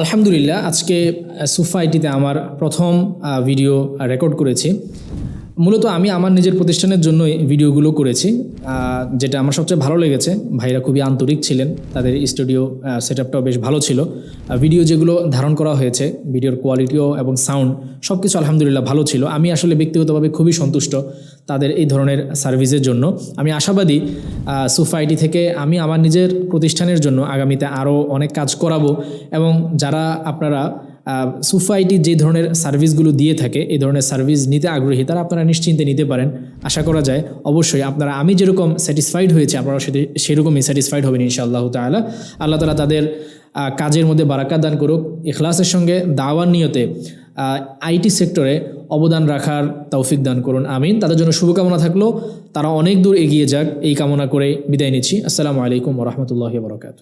আলহামদুলিল্লাহ আজকে সুফা আইটিতে আমার প্রথম ভিডিও রেকর্ড করেছি। মূলত আমি আমার নিজের প্রতিষ্ঠানের জন্যই ভিডিওগুলো করেছি যেটা আমার সবচেয়ে ভালো লেগেছে। ভাইরা খুবই আন্তরিক ছিলেন তাদের স্টুডিও সেট আপটাও বেশ ভালো ছিল। ভিডিও যেগুলো ধারণ করা হয়েছে ভিডিওর কোয়ালিটিও এবং সাউন্ড সব কিছু আলহামদুলিল্লাহ ভালো ছিল। আমি আসলে ব্যক্তিগতভাবে খুবই সন্তুষ্ট তাদের এই ধরনের সার্ভিসের জন্য। আমি আশাবাদী আহ, সুফা আইটি থেকে আমি আমার নিজের প্রতিষ্ঠানের জন্য আগামীতে আরও অনেক কাজ করাবো এবং যারা আপনারা সুফাইটি যে ধরনের সার্ভিসগুলো দিয়ে থাকে, এই ধরনের সার্ভিস নিতে আগ্রহী, তারা আপনারা নিশ্চিন্তে নিতে পারেন। আশা করা যায় অবশ্যই আপনারা, আমি যেরকম স্যাটিসফাইড হয়েছি আপনারা সেটি, সেরকমই স্যাটিসফাইড হবেন ইনশাআল্লাহ তাআলা। আল্লাহ তালা তাদের কাজের মধ্যে বারাকাত দান করুক। এখলাসের সঙ্গে দাওয়ার নিয়তে আইটি সেক্টরে অবদান রাখার তৌফিক দান করুন, আমিন। তাদের জন্য শুভকামনা থাকল। তারা অনেক দূর এগিয়ে যাক, এই কামনা করে বিদায় নিচ্ছি। আসসালামু আলাইকুম রহমতুল্লাহ বরকাত